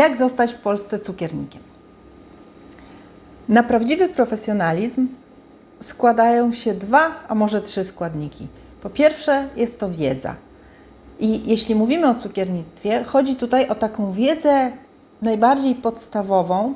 jak zostać w Polsce cukiernikiem. Na prawdziwy profesjonalizm składają się dwa, a może trzy składniki. Po pierwsze, jest to wiedza. I jeśli mówimy o cukiernictwie, chodzi tutaj o taką wiedzę najbardziej podstawową,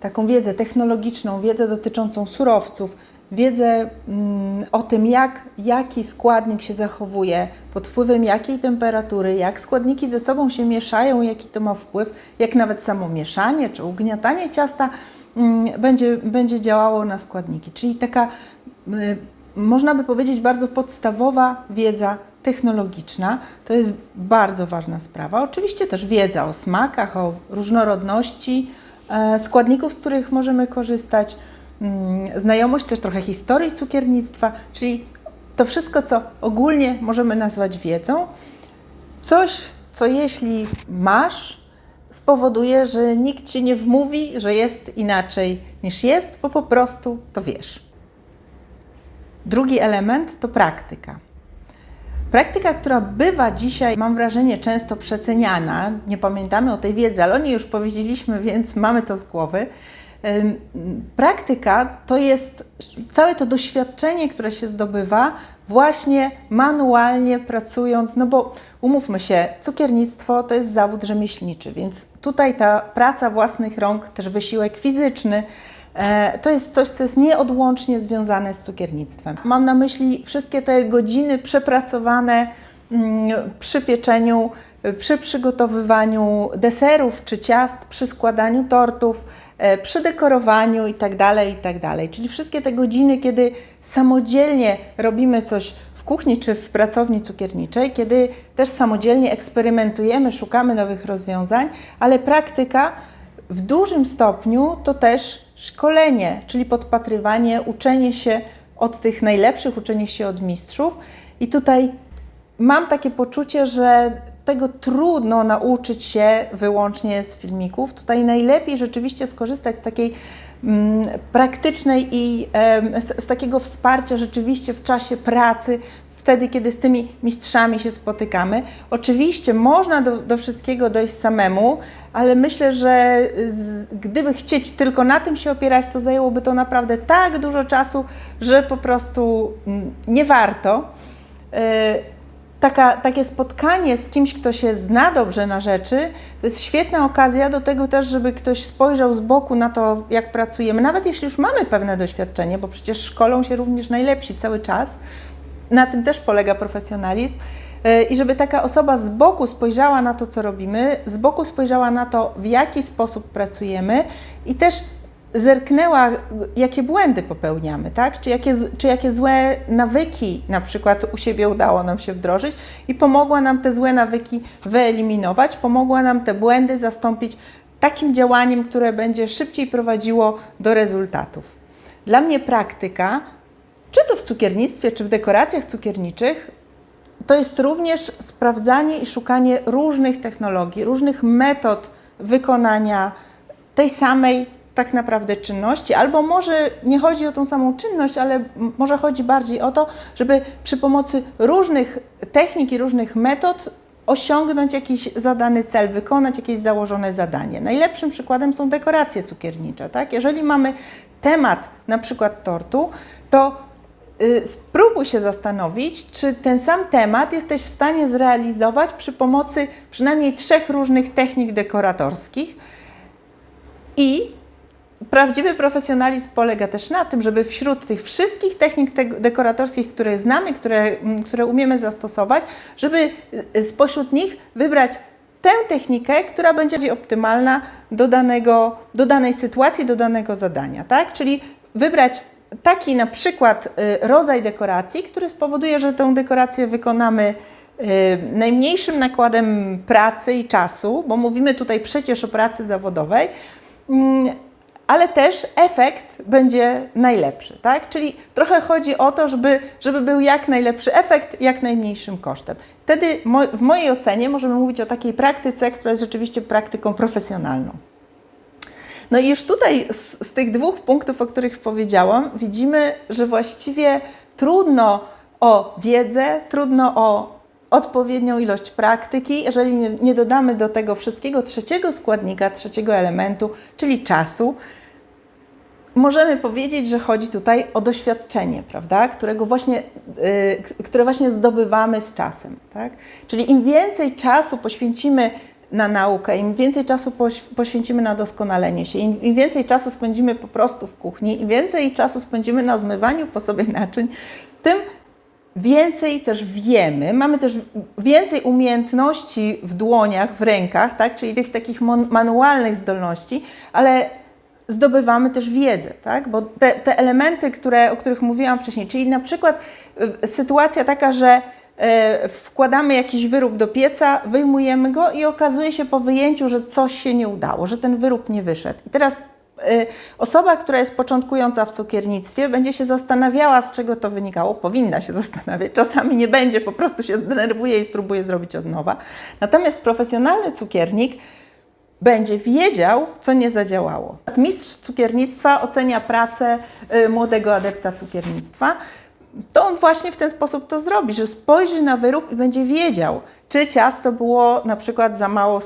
taką wiedzę technologiczną, wiedzę dotyczącą surowców, wiedzę mm, o tym, jak, jaki składnik się zachowuje, pod wpływem jakiej temperatury, jak składniki ze sobą się mieszają, jaki to ma wpływ, jak nawet samo mieszanie czy ugniatanie ciasta mm, będzie, będzie działało na składniki. Czyli taka, y, można by powiedzieć, bardzo podstawowa wiedza technologiczna. To jest bardzo ważna sprawa. Oczywiście też wiedza o smakach, o różnorodności e, składników, z których możemy korzystać, znajomość też trochę historii cukiernictwa, czyli to wszystko, co ogólnie możemy nazwać wiedzą. Coś, co jeśli masz, spowoduje, że nikt ci nie wmówi, że jest inaczej niż jest, bo po prostu to wiesz. Drugi element to praktyka. Praktyka, która bywa dzisiaj, mam wrażenie, często przeceniana, nie pamiętamy o tej wiedzy, ale o niej już powiedzieliśmy, więc mamy to z głowy. Praktyka to jest całe to doświadczenie, które się zdobywa właśnie manualnie pracując, no bo umówmy się, cukiernictwo to jest zawód rzemieślniczy, więc tutaj ta praca własnych rąk, też wysiłek fizyczny, e, to jest coś, co jest nieodłącznie związane z cukiernictwem. Mam na myśli wszystkie te godziny przepracowane mm, przy pieczeniu, przy przygotowywaniu deserów czy ciast, przy składaniu tortów, e, przy dekorowaniu itd., itd. Czyli wszystkie te godziny, kiedy samodzielnie robimy coś w kuchni czy w pracowni cukierniczej, kiedy też samodzielnie eksperymentujemy, szukamy nowych rozwiązań, ale praktyka w dużym stopniu to też szkolenie, czyli podpatrywanie, uczenie się od tych najlepszych, uczenie się od mistrzów. I tutaj mam takie poczucie, że tego trudno nauczyć się wyłącznie z filmików. Tutaj najlepiej rzeczywiście skorzystać z takiej mm, praktycznej i em, z, z takiego wsparcia rzeczywiście w czasie pracy, wtedy, kiedy z tymi mistrzami się spotykamy. Oczywiście można do, do wszystkiego dojść samemu, ale myślę, że z, gdyby chcieć tylko na tym się opierać, to zajęłoby to naprawdę tak dużo czasu, że po prostu mm, nie warto. Y, taka, takie spotkanie z kimś, kto się zna dobrze na rzeczy, to jest świetna okazja do tego też, żeby ktoś spojrzał z boku na to, jak pracujemy, nawet jeśli już mamy pewne doświadczenie, bo przecież szkolą się również najlepsi cały czas. Na tym też polega profesjonalizm. Yy, I żeby taka osoba z boku spojrzała na to, co robimy, z boku spojrzała na to, w jaki sposób pracujemy i też zerknęła, jakie błędy popełniamy, tak? Czy jakie, czy jakie złe nawyki na przykład u siebie udało nam się wdrożyć i pomogła nam te złe nawyki wyeliminować, pomogła nam te błędy zastąpić takim działaniem, które będzie szybciej prowadziło do rezultatów. Dla mnie praktyka, czy to w cukiernictwie, czy w dekoracjach cukierniczych, to jest również sprawdzanie i szukanie różnych technologii, różnych metod wykonania tej samej tak naprawdę czynności, albo może nie chodzi o tą samą czynność, ale może chodzi bardziej o to, żeby przy pomocy różnych technik i różnych metod osiągnąć jakiś zadany cel, wykonać jakieś założone zadanie. Najlepszym przykładem są dekoracje cukiernicze. Tak? Jeżeli mamy temat na przykład tortu, to y, spróbuj się zastanowić, czy ten sam temat jesteś w stanie zrealizować przy pomocy przynajmniej trzech różnych technik dekoratorskich. I prawdziwy profesjonalizm polega też na tym, żeby wśród tych wszystkich technik te- dekoratorskich, które znamy, które, m, które umiemy zastosować, żeby y, spośród nich wybrać tę technikę, która będzie optymalna do, danego, do danej sytuacji, do danego zadania, tak? Czyli wybrać taki na przykład y, rodzaj dekoracji, który spowoduje, że tę dekorację wykonamy y, najmniejszym nakładem pracy i czasu, bo mówimy tutaj przecież o pracy zawodowej, mm, ale też efekt będzie najlepszy, tak? Czyli trochę chodzi o to, żeby, żeby był jak najlepszy efekt, jak najmniejszym kosztem. Wtedy mo- w mojej ocenie możemy mówić o takiej praktyce, która jest rzeczywiście praktyką profesjonalną. No i już tutaj z, z tych dwóch punktów, o których powiedziałam, widzimy, że właściwie trudno o wiedzę, trudno o odpowiednią ilość praktyki, jeżeli nie, nie dodamy do tego wszystkiego trzeciego składnika, trzeciego elementu, czyli czasu, możemy powiedzieć, że chodzi tutaj o doświadczenie, prawda? Którego właśnie, y, k- które właśnie zdobywamy z czasem. Tak? Czyli im więcej czasu poświęcimy na naukę, im więcej czasu poś, poświęcimy na doskonalenie się, im, im więcej czasu spędzimy po prostu w kuchni, im więcej czasu spędzimy na zmywaniu po sobie naczyń, tym więcej też wiemy, mamy też więcej umiejętności w dłoniach, w rękach, tak? czyli tych takich manualnych zdolności, ale zdobywamy też wiedzę, tak? bo te, te elementy, które, o których mówiłam wcześniej, czyli na przykład y, sytuacja taka, że e, wkładamy jakiś wyrób do pieca, wyjmujemy go i okazuje się po wyjęciu, że coś się nie udało, że ten wyrób nie wyszedł. I teraz y, osoba, która jest początkująca w cukiernictwie, będzie się zastanawiała, z czego to wynikało. Powinna się zastanawiać. Czasami nie będzie, po prostu się zdenerwuje i spróbuje zrobić od nowa. Natomiast profesjonalny cukiernik będzie wiedział, co nie zadziałało. Mistrz cukiernictwa ocenia pracę y, młodego adepta cukiernictwa. To on właśnie w ten sposób to zrobi, że spojrzy na wyrób i będzie wiedział, czy ciasto było na przykład za mało,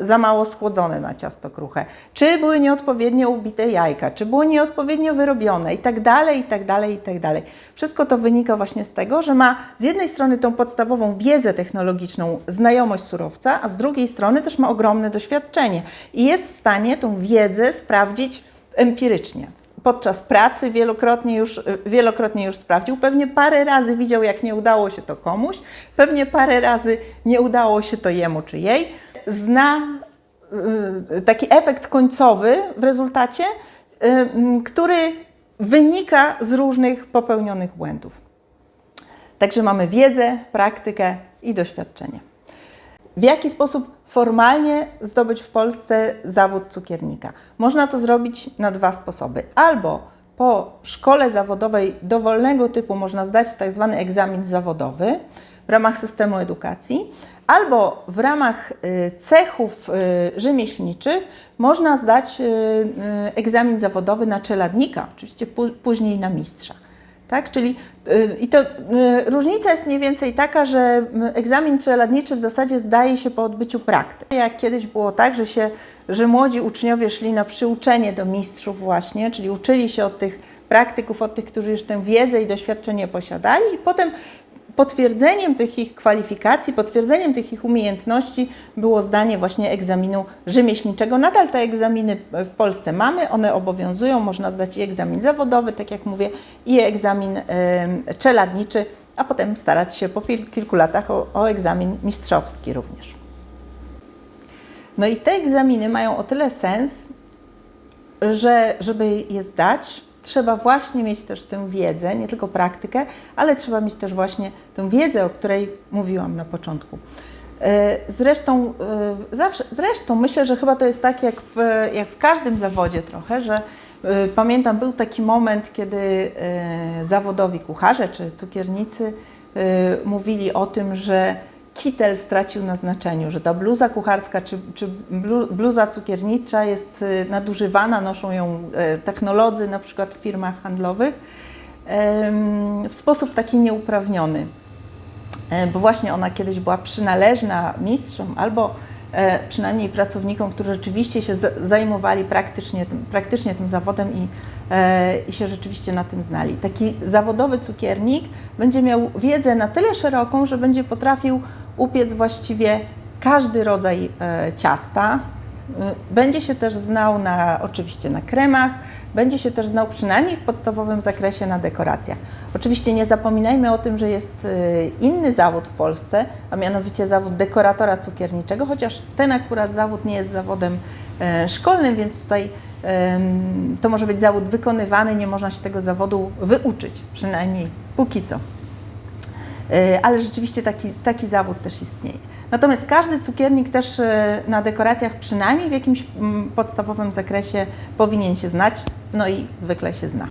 y, za mało schłodzone na ciasto kruche, czy były nieodpowiednio ubite jajka, czy było nieodpowiednio wyrobione i tak dalej, i tak dalej, i tak dalej. Wszystko to wynika właśnie z tego, że ma z jednej strony tą podstawową wiedzę technologiczną, znajomość surowca, a z drugiej strony też ma ogromne doświadczenie i jest w stanie tą wiedzę sprawdzić empirycznie. Podczas pracy wielokrotnie już, wielokrotnie już sprawdził, pewnie parę razy widział, jak nie udało się to komuś, pewnie parę razy nie udało się to jemu czy jej. Zna y, taki efekt końcowy w rezultacie, y, który wynika z różnych popełnionych błędów. Także mamy wiedzę, praktykę i doświadczenie. W jaki sposób formalnie zdobyć w Polsce zawód cukiernika? Można to zrobić na dwa sposoby. Albo po szkole zawodowej dowolnego typu można zdać tak zwany egzamin zawodowy w ramach systemu edukacji, albo w ramach y, cechów y, rzemieślniczych można zdać y, egzamin zawodowy na czeladnika, oczywiście pó- później na mistrza. Tak? Czyli y, i to y, różnica jest mniej więcej taka, że y, egzamin czeladniczy w zasadzie zdaje się po odbyciu praktyk. Jak kiedyś było tak, że, się, że młodzi uczniowie szli na przyuczenie do mistrzów właśnie, czyli uczyli się od tych praktyków, od tych, którzy już tę wiedzę i doświadczenie posiadali i potem potwierdzeniem tych ich kwalifikacji, potwierdzeniem tych ich umiejętności było zdanie właśnie egzaminu rzemieślniczego. Nadal te egzaminy w Polsce mamy, one obowiązują, można zdać i egzamin zawodowy, tak jak mówię, i egzamin em, czeladniczy, a potem starać się po kilku latach o, o egzamin mistrzowski również. No i te egzaminy mają o tyle sens, że żeby je zdać, trzeba właśnie mieć też tę wiedzę, nie tylko praktykę, ale trzeba mieć też właśnie tę wiedzę, o której mówiłam na początku. E, Zresztą, e, zawsze, zresztą myślę, że chyba to jest tak jak w, jak w każdym zawodzie trochę, że e, pamiętam był taki moment, kiedy zawodowi kucharze czy cukiernicy mówili o tym, że kitel stracił na znaczeniu, że ta bluza kucharska czy, czy blu- bluza cukiernicza jest y, nadużywana, noszą ją e, technolodzy na przykład w firmach handlowych w sposób taki nieuprawniony. E, Bo właśnie ona kiedyś była przynależna mistrzom albo e, przynajmniej pracownikom, którzy rzeczywiście się zajmowali praktycznie tym, praktycznie tym zawodem i, e, i się rzeczywiście na tym znali. Taki zawodowy cukiernik będzie miał wiedzę na tyle szeroką, że będzie potrafił upiec właściwie każdy rodzaj e, ciasta. Y, Będzie się też znał na, oczywiście na kremach, będzie się też znał przynajmniej w podstawowym zakresie na dekoracjach. Oczywiście nie zapominajmy o tym, że jest y, inny zawód w Polsce, a mianowicie zawód dekoratora cukierniczego, chociaż ten akurat zawód nie jest zawodem e, szkolnym, więc tutaj to może być zawód wykonywany, nie można się tego zawodu wyuczyć, przynajmniej póki co. E, ale rzeczywiście taki, taki zawód też istnieje. Natomiast każdy cukiernik też e, na dekoracjach przynajmniej w jakimś mm, podstawowym zakresie powinien się znać, no i zwykle się zna.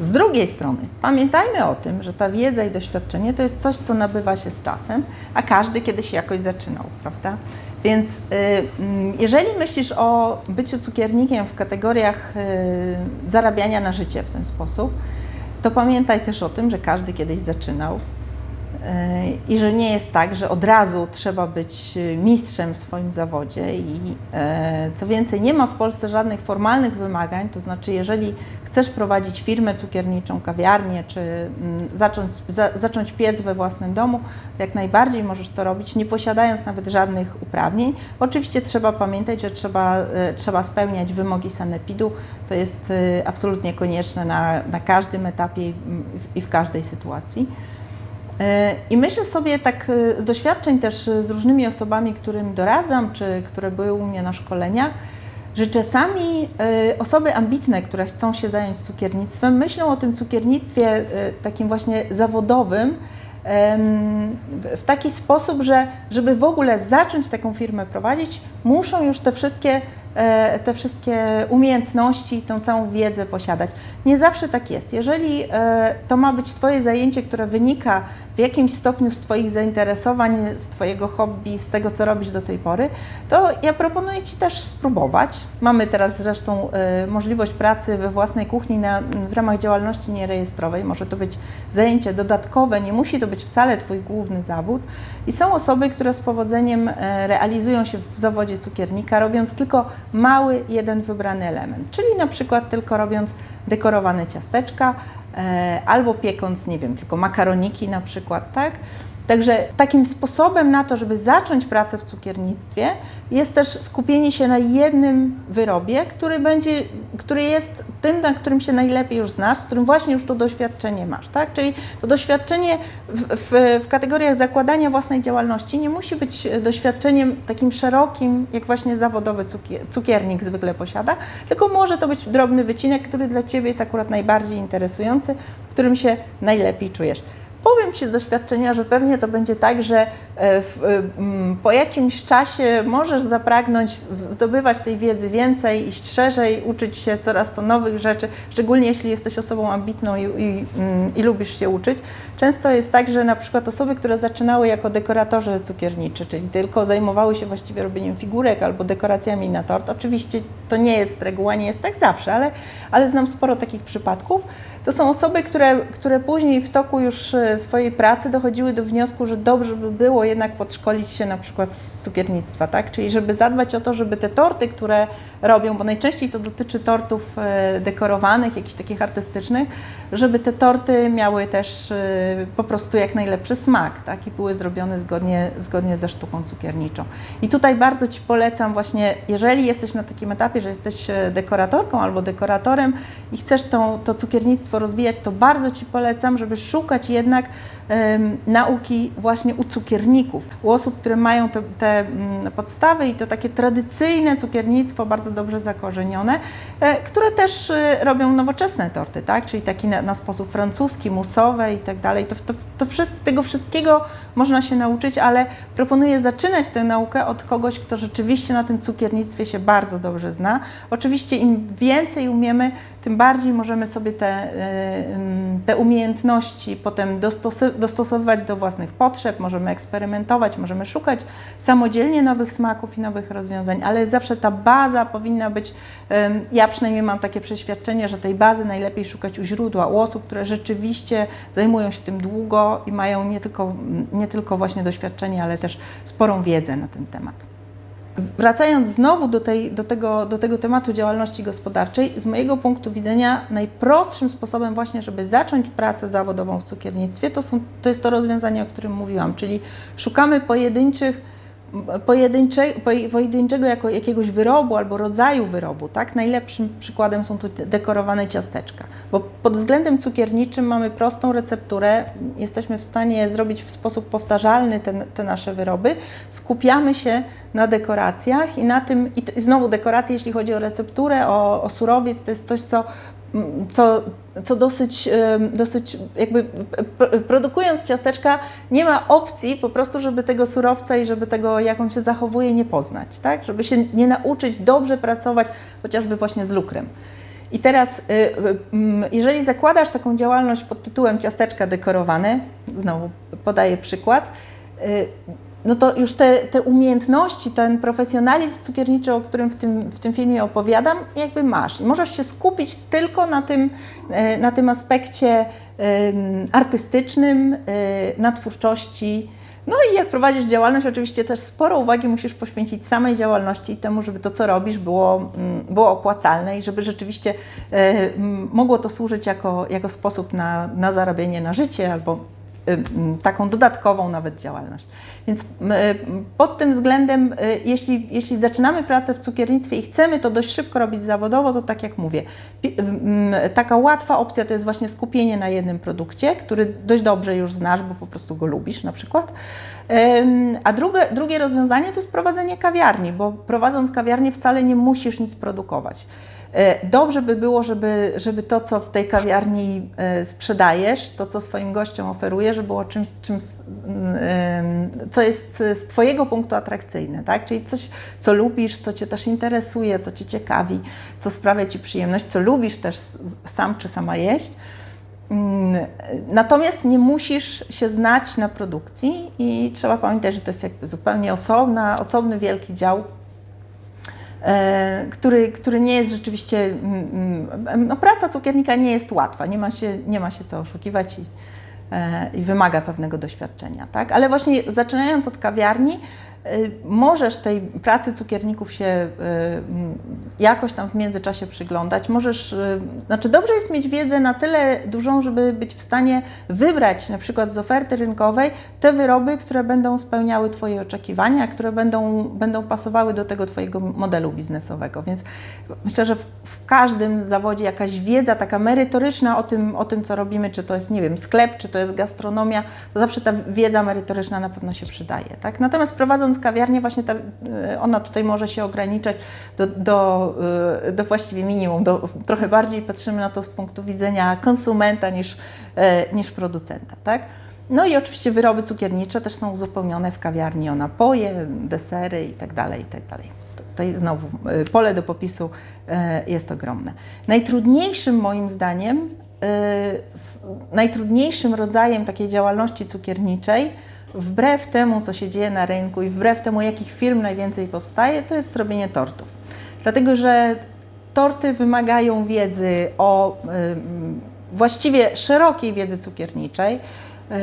Z drugiej strony, pamiętajmy o tym, że ta wiedza i doświadczenie to jest coś, co nabywa się z czasem, a każdy kiedyś jakoś zaczynał, prawda? Więc y, mm, jeżeli myślisz o byciu cukiernikiem w kategoriach y, zarabiania na życie w ten sposób, to pamiętaj też o tym, że każdy kiedyś zaczynał. I że nie jest tak, że od razu trzeba być y, mistrzem w swoim zawodzie i e, co więcej, nie ma w Polsce żadnych formalnych wymagań, to znaczy jeżeli chcesz prowadzić firmę cukierniczą, kawiarnię, czy mm, zacząć, za, zacząć piec we własnym domu, jak najbardziej możesz to robić, nie posiadając nawet żadnych uprawnień. Oczywiście trzeba pamiętać, że trzeba, e, trzeba spełniać wymogi sanepidu, to jest e, absolutnie konieczne na, na każdym etapie i w każdej sytuacji. E, I myślę sobie tak e, z doświadczeń też e, z różnymi osobami, którym doradzam, czy które były u mnie na szkoleniach, że czasami osoby ambitne, które chcą się zająć cukiernictwem, myślą o tym cukiernictwie takim właśnie zawodowym w taki sposób, że żeby w ogóle zacząć taką firmę prowadzić, muszą już te wszystkie E, te wszystkie umiejętności, tą całą wiedzę posiadać. Nie zawsze tak jest. Jeżeli e, to ma być Twoje zajęcie, które wynika w jakimś stopniu z Twoich zainteresowań, z Twojego hobby, z tego, co robisz do tej pory, to ja proponuję Ci też spróbować. Mamy teraz zresztą e, możliwość pracy we własnej kuchni na, w ramach działalności nierejestrowej. Może to być zajęcie dodatkowe, nie musi to być wcale Twój główny zawód. I są osoby, które z powodzeniem realizują się w zawodzie cukiernika, robiąc tylko mały, jeden wybrany element, czyli na przykład tylko robiąc dekorowane ciasteczka e, albo piekąc, nie wiem, tylko makaroniki na przykład, tak? Także takim sposobem na to, żeby zacząć pracę w cukiernictwie, jest też skupienie się na jednym wyrobie, który będzie, który jest tym, na którym się najlepiej już znasz, w którym właśnie już to doświadczenie masz, tak? Czyli to doświadczenie w, w, w kategoriach zakładania własnej działalności nie musi być doświadczeniem takim szerokim, jak właśnie zawodowy cukier, cukiernik zwykle posiada, tylko może to być drobny wycinek, który dla Ciebie jest akurat najbardziej interesujący, w którym się najlepiej czujesz. Powiem Ci z doświadczenia, że pewnie to będzie tak, że e, w, e, po jakimś czasie możesz zapragnąć zdobywać tej wiedzy więcej, iść szerzej, uczyć się coraz to nowych rzeczy, szczególnie jeśli jesteś osobą ambitną i, i, i lubisz się uczyć. Często jest tak, że na przykład osoby, które zaczynały jako dekoratorzy cukierniczy, czyli tylko zajmowały się właściwie robieniem figurek albo dekoracjami na tort, oczywiście to nie jest reguła, nie jest tak zawsze, ale, ale znam sporo takich przypadków, to są osoby, które, które później w toku już e, swojej pracy dochodziły do wniosku, że dobrze by było jednak podszkolić się na przykład z cukiernictwa, tak? Czyli żeby zadbać o to, żeby te torty, które robią, bo najczęściej to dotyczy tortów e, dekorowanych, jakichś takich artystycznych, żeby te torty miały też e, po prostu jak najlepszy smak, tak? I były zrobione zgodnie, zgodnie ze sztuką cukierniczą. I tutaj bardzo Ci polecam właśnie, jeżeli jesteś na takim etapie, że jesteś dekoratorką albo dekoratorem i chcesz tą, to cukiernictwo rozwijać, to bardzo Ci polecam, żeby szukać jednak um, nauki właśnie u cukierników, u osób, które mają te, te um, podstawy i to takie tradycyjne cukiernictwo, bardzo dobrze zakorzenione, e, które też e, robią nowoczesne torty, tak? czyli taki na, na sposób francuski, musowe i tak dalej. To, to, to wszystko, tego wszystkiego można się nauczyć, ale proponuję zaczynać tę naukę od kogoś, kto rzeczywiście na tym cukiernictwie się bardzo dobrze zna. Oczywiście im więcej umiemy, tym bardziej możemy sobie te, e, te umiejętności potem dostosowywać do własnych potrzeb, możemy eksperymentować, możemy szukać samodzielnie nowych smaków i nowych rozwiązań, ale zawsze ta baza powinna być, ja przynajmniej mam takie przeświadczenie, że tej bazy najlepiej szukać u źródła, u osób, które rzeczywiście zajmują się tym długo i mają nie tylko, nie tylko właśnie doświadczenie, ale też sporą wiedzę na ten temat. Wracając znowu do, tej, do, tego, do tego tematu działalności gospodarczej, z mojego punktu widzenia najprostszym sposobem właśnie, żeby zacząć pracę zawodową w cukiernictwie, to, są, to jest to rozwiązanie, o którym mówiłam, czyli szukamy pojedynczych pojedyncze, pojedynczego jako jakiegoś wyrobu albo rodzaju wyrobu, tak? Najlepszym przykładem są tu dekorowane ciasteczka, bo pod względem cukierniczym mamy prostą recepturę, jesteśmy w stanie zrobić w sposób powtarzalny te, te nasze wyroby, skupiamy się na dekoracjach i na tym, i znowu dekoracje, jeśli chodzi o recepturę, o, o surowiec, to jest coś, co co, co dosyć, dosyć jakby produkując ciasteczka nie ma opcji po prostu, żeby tego surowca i żeby tego, jak on się zachowuje, nie poznać, tak? Żeby się nie nauczyć dobrze pracować chociażby właśnie z lukrem. I teraz, y, jeżeli zakładasz taką działalność pod tytułem ciasteczka dekorowane, znowu podaję przykład, y, no to już te, te umiejętności, ten profesjonalizm cukierniczy, o którym w tym, w tym filmie opowiadam, jakby masz. Możesz się skupić tylko na tym, e, na tym aspekcie artystycznym, e, na twórczości. No i jak prowadzisz działalność, oczywiście też sporo uwagi musisz poświęcić samej działalności i temu, żeby to, co robisz, było, było opłacalne i żeby rzeczywiście e, mogło to służyć jako, jako sposób na, na zarabianie na życie albo taką dodatkową nawet działalność. Więc y, pod tym względem, y, jeśli, jeśli zaczynamy pracę w cukiernictwie i chcemy to dość szybko robić zawodowo, to tak jak mówię, taka łatwa opcja to jest właśnie skupienie na jednym produkcie, który dość dobrze już znasz, bo po prostu go lubisz na przykład. A drugie, drugie rozwiązanie to jest prowadzenie kawiarni, bo prowadząc kawiarnię wcale nie musisz nic produkować. E, Dobrze by było, żeby, żeby to, co w tej kawiarni e, sprzedajesz, to, co swoim gościom oferujesz, było czymś, co jest z Twojego punktu atrakcyjne, tak? Czyli coś, co lubisz, co Cię też interesuje, co Cię ciekawi, co sprawia Ci przyjemność, co lubisz też sam czy sama jeść. Mm, Natomiast nie musisz się znać na produkcji i trzeba pamiętać, że to jest jakby zupełnie osobna, osobny wielki dział e, który, który nie jest rzeczywiście, mm, mm, no praca cukiernika nie jest łatwa, nie ma się, nie ma się co oszukiwać i, e, i wymaga pewnego doświadczenia, tak? Ale właśnie zaczynając od kawiarni, możesz tej pracy cukierników się e, mm, jakoś tam w międzyczasie przyglądać. Możesz, e, znaczy dobrze jest mieć wiedzę na tyle dużą, żeby być w stanie wybrać na przykład z oferty rynkowej te wyroby, które będą spełniały Twoje oczekiwania, które będą, będą pasowały do tego Twojego modelu biznesowego. Więc myślę, że w, w każdym zawodzie jakaś wiedza taka merytoryczna o tym, o tym, co robimy, czy to jest, nie wiem, sklep, czy to jest gastronomia, to zawsze ta wiedza merytoryczna na pewno się przydaje. Tak? Natomiast prowadząc kawiarnię, właśnie ta, y, ona tutaj może się ograniczać do, do, y, do właściwie minimum. Do, trochę bardziej patrzymy na to z punktu widzenia konsumenta niż, e, niż producenta. Tak? No i oczywiście wyroby cukiernicze też są uzupełnione w kawiarni o napoje, desery itd. itd. Tutaj znowu y, pole do popisu e, jest ogromne. Najtrudniejszym moim zdaniem, najtrudniejszym rodzajem takiej działalności cukierniczej, wbrew temu, co się dzieje na rynku i wbrew temu, jakich firm najwięcej powstaje, to jest robienie tortów. Dlatego, że torty wymagają wiedzy o ym, właściwie szerokiej wiedzy cukierniczej, ym,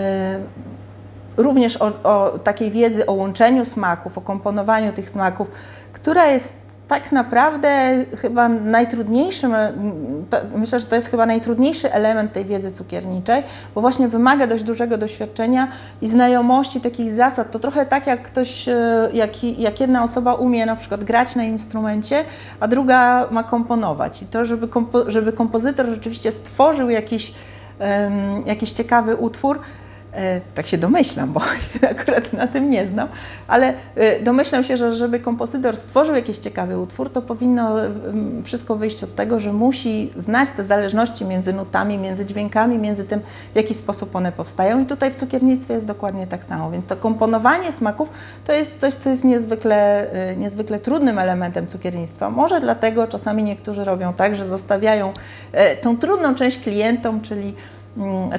również o, o takiej wiedzy o łączeniu smaków, o komponowaniu tych smaków, która jest tak naprawdę chyba najtrudniejszym, to, myślę, że to jest chyba najtrudniejszy element tej wiedzy cukierniczej, bo właśnie wymaga dość dużego doświadczenia i znajomości takich zasad. To trochę tak jak ktoś, e, jak, jak jedna osoba umie na przykład grać na instrumencie, a druga ma komponować. I to, żeby, kompo, żeby kompozytor rzeczywiście stworzył jakiś, em, jakiś ciekawy utwór, Tak się domyślam, bo akurat na tym nie znam, ale e, domyślam się, że żeby kompozytor stworzył jakiś ciekawy utwór, to powinno wszystko wyjść od tego, że musi znać te zależności między nutami, między dźwiękami, między tym, w jaki sposób one powstają. I tutaj w cukiernictwie jest dokładnie tak samo. Więc to komponowanie smaków to jest coś, co jest niezwykle, e, niezwykle trudnym elementem cukiernictwa. Może dlatego czasami niektórzy robią tak, że zostawiają e, tą trudną część klientom, czyli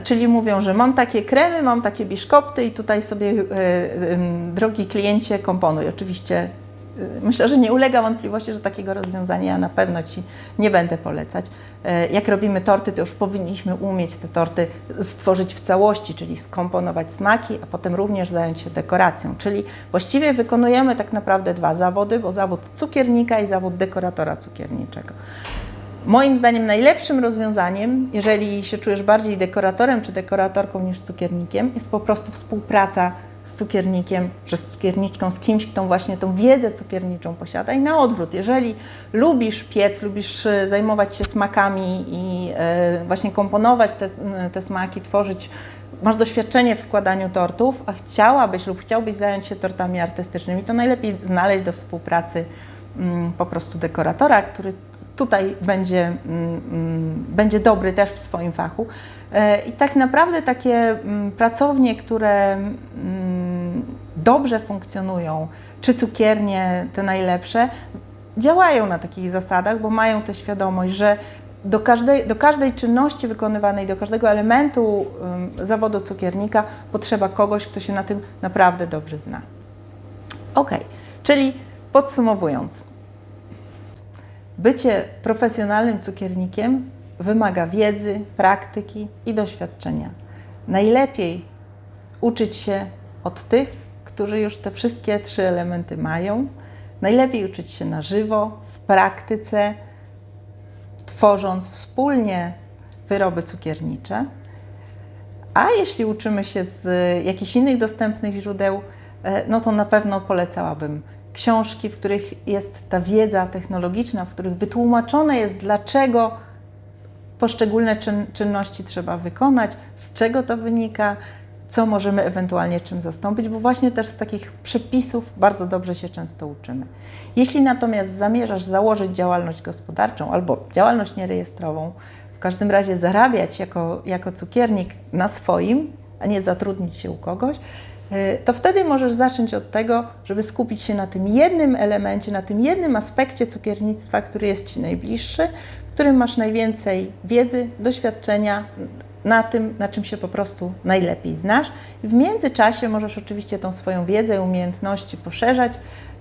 Czyli mówią, że mam takie kremy, mam takie biszkopty i tutaj sobie, e, em, drogi kliencie, komponuj. Oczywiście e, myślę, że nie ulega wątpliwości, że takiego rozwiązania ja na pewno Ci nie będę polecać. E, Jak robimy torty, to już powinniśmy umieć te torty stworzyć w całości, czyli skomponować smaki, a potem również zająć się dekoracją. Czyli właściwie wykonujemy tak naprawdę dwa zawody, bo zawód cukiernika i zawód dekoratora cukierniczego. Moim zdaniem najlepszym rozwiązaniem, jeżeli się czujesz bardziej dekoratorem czy dekoratorką niż cukiernikiem, jest po prostu współpraca z cukiernikiem, czy z cukierniczką, z kimś, kto właśnie tą wiedzę cukierniczą posiada i na odwrót. Jeżeli lubisz piec, lubisz e, zajmować się smakami i e, właśnie komponować te, te smaki, tworzyć masz doświadczenie w składaniu tortów, a chciałabyś lub chciałbyś zająć się tortami artystycznymi, to najlepiej znaleźć do współpracy mm, po prostu dekoratora, który tutaj będzie, mm, mm, będzie dobry też w swoim fachu. E, I tak naprawdę takie mm, pracownie, które dobrze funkcjonują, czy cukiernie te najlepsze, działają na takich zasadach, bo mają tę świadomość, że do każdej, do każdej czynności wykonywanej, do każdego elementu zawodu cukiernika potrzeba kogoś, kto się na tym naprawdę dobrze zna. Ok, czyli podsumowując, bycie profesjonalnym cukiernikiem wymaga wiedzy, praktyki i doświadczenia. Najlepiej uczyć się od tych, którzy już te wszystkie trzy elementy mają. Najlepiej uczyć się na żywo, w praktyce, tworząc wspólnie wyroby cukiernicze. A jeśli uczymy się z jakichś innych dostępnych źródeł, e, no to na pewno polecałabym książki, w których jest ta wiedza technologiczna, w których wytłumaczone jest, dlaczego poszczególne czyn, czynności trzeba wykonać, z czego to wynika, co możemy ewentualnie czym zastąpić, bo właśnie też z takich przepisów bardzo dobrze się często uczymy. Jeśli natomiast zamierzasz założyć działalność gospodarczą albo działalność nierejestrową, w każdym razie zarabiać jako, jako cukiernik na swoim, a nie zatrudnić się u kogoś, to wtedy możesz zacząć od tego, żeby skupić się na tym jednym elemencie, na tym jednym aspekcie cukiernictwa, który jest Ci najbliższy, w którym masz najwięcej wiedzy, doświadczenia, na tym, na czym się po prostu najlepiej znasz. W międzyczasie możesz oczywiście tą swoją wiedzę, umiejętności poszerzać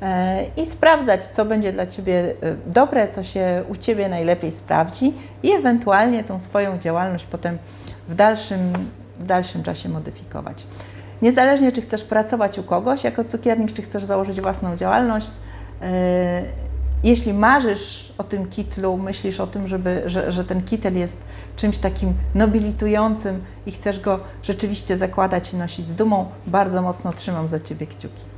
e, i sprawdzać, co będzie dla Ciebie e, dobre, co się u Ciebie najlepiej sprawdzi i ewentualnie tą swoją działalność potem w dalszym, w dalszym czasie modyfikować. Niezależnie, czy chcesz pracować u kogoś jako cukiernik, czy chcesz założyć własną działalność, e, jeśli marzysz o tym kitlu, myślisz o tym, żeby, że, że ten kitel jest czymś takim nobilitującym i chcesz go rzeczywiście zakładać i nosić z dumą, bardzo mocno trzymam za Ciebie kciuki.